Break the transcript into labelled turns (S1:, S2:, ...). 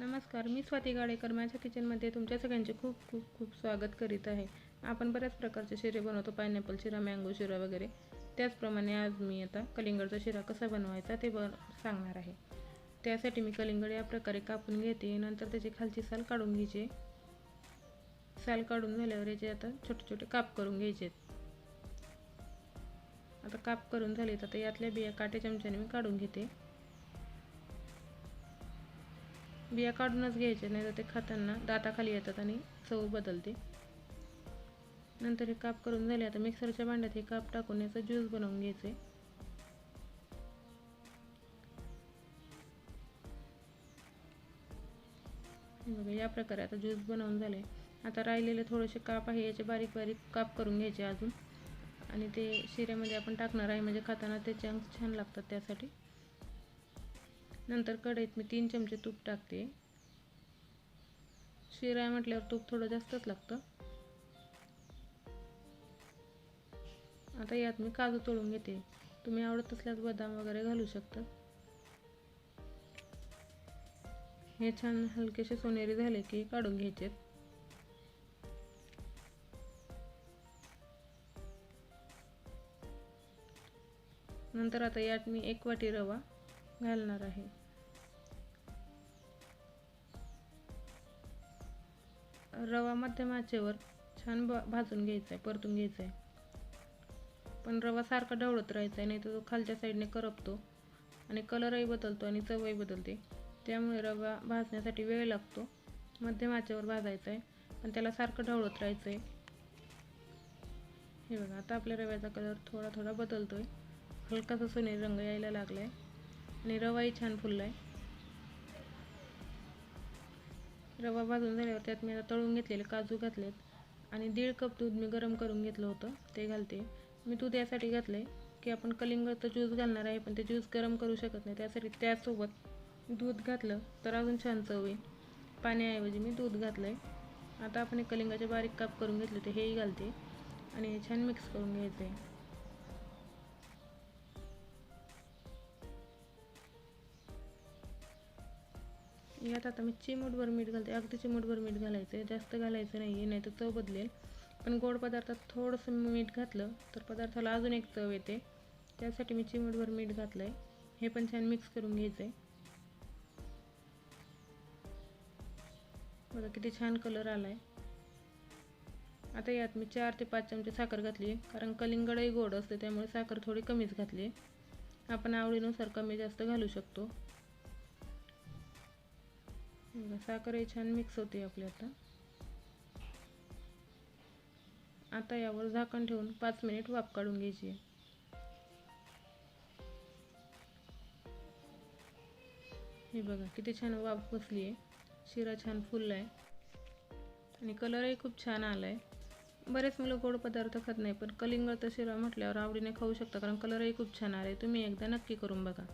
S1: नमस्कार मी स्वाती गाडेकर. माझ्या किचनमध्ये तुमच्या सगळ्यांचे खूप खूप खूप स्वागत करीत आहे. आपण बऱ्याच प्रकारचे शिरे बनवतो. पायनॅपल शिरा मँगो शिरा वगैरे. त्याचप्रमाणे आज मी आता कलिंगडचा शिरा कसा बनवायचा ते बन सांगणार आहे. त्यासाठी मी कलिंगड या प्रकारे कापून घेते. नंतर त्याची खालची साल काढून घ्यायची. साल काढून झाल्यावर याचे आता छोटे छोटे काप करून घ्यायचे. आता काप करून झाले तर आता यातल्या बिया काटे चमच्याने मी काढून घेते. बिया काढूनच घ्यायचे नाही तर ते खाताना दाताखाली येतात आणि चव बदलते. नंतर हे काप करून झाले आता मिक्सरच्या भांड्यात हे काप टाकून याचा ज्यूस बनवून घ्यायचे. बघा या प्रकारे आता ज्यूस बनवून झाले. आता राहिलेले थोडेसे काप आहे याचे बारीक बारीक काप करून घ्यायचे अजून. आणि ते शिऱ्यामध्ये आपण टाकणार आहे म्हणजे खाताना ते चंक्स छान लागतात त्यासाठी. नंतर कढईत मी तीन चमचे तूप टाकते. शिरा म्हटल्यावर तूप थोडं जास्तच लागतं. आता यात मी काजू तळून घेते. तुम्ही आवडत असल्यास बदाम वगैरे घालू शकता. हे छान हलकेसे सोनेरी झाले की काढून घ्यायचे नंतर आता यात मी एक वाटी रवा घालणार आहे. रवा मध्यम आचेवर छान भाजून घ्यायचा आहे परतून घ्यायचा आहे. पण रवा सारखा ढवळत राहायचा आहे नाही तर तो खालच्या साईडने करपतो आणि कलरही बदलतो आणि चवही बदलते. त्यामुळे रवा भाजण्यासाठी वेळ लागतो. मध्यम आचेवर भाजायचा आहे पण त्याला सारखं ढवळत राहायचं आहे. हे बघा आता आपल्या रव्याचा कलर थोडा थोडा बदलतो आहे हलकासा सोनेरी रंग यायला लागला आहे आणि रवाही छान फुलला आहे रवा भाजून झाल्यावर त्यात मी आता तळून घेतलेले काजू घातलेत आणि दीड कप दूध मी गरम करून घेतलं होतं ते घालते. मी दूध यासाठी घातलं आहे की आपण कलिंगडचं ज्यूस घालणार आहे पण ते ज्यूस गरम करू शकत नाही. त्यासाठी त्यासोबत दूध घातलं तर अजून छान चव येईल. पाण्याऐवजी मी दूध घातलं आहे आता आपण एक कलिंगाचे बारीक काप करून घेतले होते हेही घालते आणि छान मिक्स करून घ्यायचं आहे यात आता मी चिमूटभर मीठ घालते. अगदी चिमूटभर मीठ घालायचं आहे जास्त घालायचं नाही आहे नाही तर चव बदलेल. पण गोड पदार्थात थोडंसं मीठ घातलं तर पदार्थाला अजून एक चव येते. त्यासाठी मी चिमूटभर मीठ घातलं आहे हे पण छान मिक्स करून घ्यायचं आहे बघा किती छान कलर आला आहे आता यात मी चार ते पाच चमचे साखर घातली कारण कलिंगडही गोड असते त्यामुळे साखर थोडी कमीच घातली आहे आपण आवडीनुसार कमी जास्त घालू शकतो. साखरही छान मिक्स होते आपली आता. आता यावर झाकण ठेवून पाच मिनिट वाफ काढून घ्यायची. हे बघा किती छान वाफ बसली आहे. शिरा छान फुलला आहे आणि कलरही खूप छान आला आहे बरेच मुलं गोड पदार्थ खात नाही पण कलिंगड तर शिरा म्हटल्यावर आवडीने खाऊ शकता कारण कलरही खूप छान आला आहे तुम्ही एकदा नक्की करून बघा.